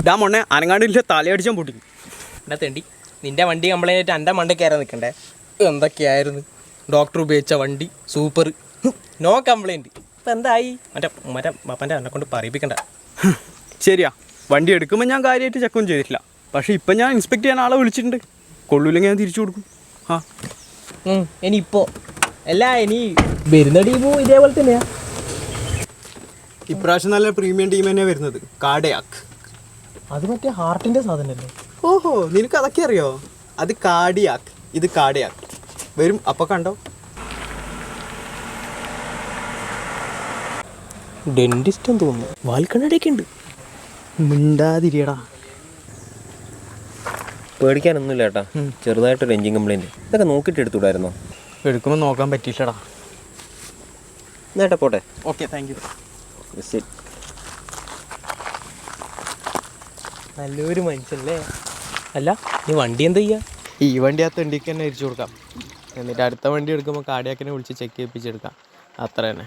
ഇതാ മൊണ്ണെ അനങ്ങാണ്ടില്ല തലയടിച്ചാൻ പൊട്ടി. എന്നാ തേണ്ടി നിന്റെ വണ്ടി കംപ്ലൈന്റ് ആയിട്ട് എന്റെ കയറാൻ നിൽക്കണ്ടേ? എന്തൊക്കെയായിരുന്നു? ഡോക്ടർ ഉപയോഗിച്ച വണ്ടി സൂപ്പർ. നോ കംപ്ലൈന്റ് ഇപ്പം എന്തായി? മറ്റേ മറ്റേ പപ്പന്റെ എന്നെ കൊണ്ട് പറയിപ്പിക്കണ്ട. ശരിയാ. വണ്ടി എടുക്കുമ്പോൾ ഞാൻ കാര്യമായിട്ട് ചെക്കും ചെയ്തിട്ടില്ല. പക്ഷേ ഇപ്പം ഞാൻ ഇൻസ്പെക്ട് ചെയ്യാൻ ആളെ വിളിച്ചിട്ടുണ്ട്. കൊള്ളൂലെങ്കിൽ ഞാൻ തിരിച്ചു കൊടുക്കും. ആ. ഇനിയിപ്പോൾ അല്ല ഇനി വരുന്ന ടീമും ഇതേപോലെ തന്നെയാ. ഇപ്രാവശ്യം നല്ല പ്രീമിയം ടീം തന്നെ വരുന്നത്. കാഡയാക്ക്. അത് മറ്റേ ഹാർട്ടിന്റെ സാധനല്ലേ? ഓഹോ നിനക്ക് അതൊക്കെ അറിയോ? അത് കാഡിയാക്ക്. ഇത് കാഡയാക്ക്. വരും. അപ്പൊ കണ്ടോ? ഡെന്റിസ്റ്റ് എന്ന് തോന്നുന്നു. വാൽക്കണ്ണടയൊക്കെ ഉണ്ട്. മിണ്ടാതിരിയടാ. പേടിക്കാനൊന്നുമില്ല ഏട്ടാ ചെറുതായിട്ടൊരു എഞ്ചിൻ കംപ്ലൈന്റ് ഇതൊക്കെ നോക്കിയിട്ട് എടുത്തുകൂടായിരുന്നോ എടുക്കുമ്പോൾ നോക്കാൻ പറ്റിയില്ലടാ നേട്ടാ പോട്ടെ. ഓക്കെ താങ്ക് യു നല്ലൊരു മനുഷ്യല്ലേ അല്ല ഈ വണ്ടി എന്താ ചെയ്യാ? ഈ വണ്ടി ആ തെണ്ടിക്ക് തന്നെ അരിച്ചു കൊടുക്കാം. എന്നിട്ട് അടുത്ത വണ്ടി എടുക്കുമ്പോൾ കാടിയാക്കിനെ വിളിച്ച് ചെക്ക് ചെയ്യിപ്പിച്ചെടുക്കാം. അത്ര തന്നെ